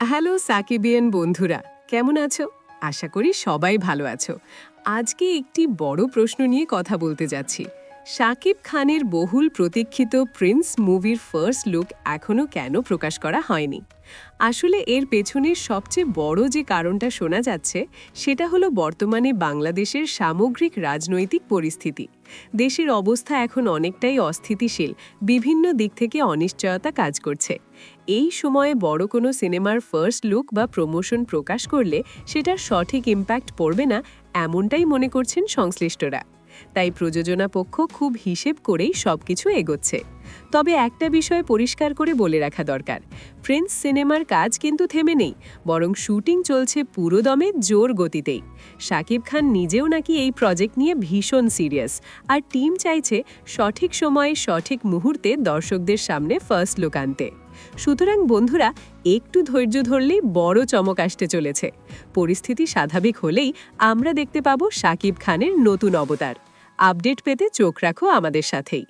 Hello সাকিবিয়ান বন্ধুরা, কেমন আছো? আশা করি সবাই ভালো আছো। আজকে একটি বড় প্রশ্ন নিয়ে কথা বলতে যাচ্ছি। শাকিব খানের বহুল প্রতীক্ষিত প্রিন্স মুভির ফার্স্ট লুক এখনও কেন প্রকাশ করা হয়নি? আসলে এর পেছনের সবচেয়ে বড় যে কারণটা শোনা যাচ্ছে, সেটা হলো বর্তমানে বাংলাদেশের সামগ্রিক রাজনৈতিক পরিস্থিতি। দেশের অবস্থা এখন অনেকটাই অস্থিতিশীল, বিভিন্ন দিক থেকে অনিশ্চয়তা কাজ করছে। এই সময়ে বড় কোনো সিনেমার ফার্স্ট লুক বা প্রমোশন প্রকাশ করলে সেটার সঠিক ইম্প্যাক্ট পড়বে না, এমনটাই মনে করছেন সংশ্লিষ্টরা। তাই প্রযোজনা পক্ষ খুব হিসেব করেই সবকিছু এগোচ্ছে। তবে একটা বিষয় পরিষ্কার করে বলে রাখা দরকার। প্রিন্স সিনেমার কাজ কিন্তু থেমে নেই, বরং শুটিং চলছে পুরো দমে জোর গতিতেই। শাকিব খান নিজেও নাকি এই প্রজেক্ট নিয়ে ভীষণ সিরিয়াস, আর টিম চাইছে সঠিক সময়ে সঠিক মুহূর্তে দর্শকদের সামনে ফার্স্ট লুক আনতে। সুতরাং বন্ধুরা, একটু ধৈর্য ধরলেই বড় চমক আসতে চলেছে। পরিস্থিতি স্বাভাবিক হলেই আমরা দেখতে পাবো সাকিব খানের নতুন অবতার। আপডেট পেতে চোখ রাখো আমাদের সাথেই।